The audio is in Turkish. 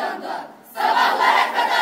İstanbul sabahlara kadar.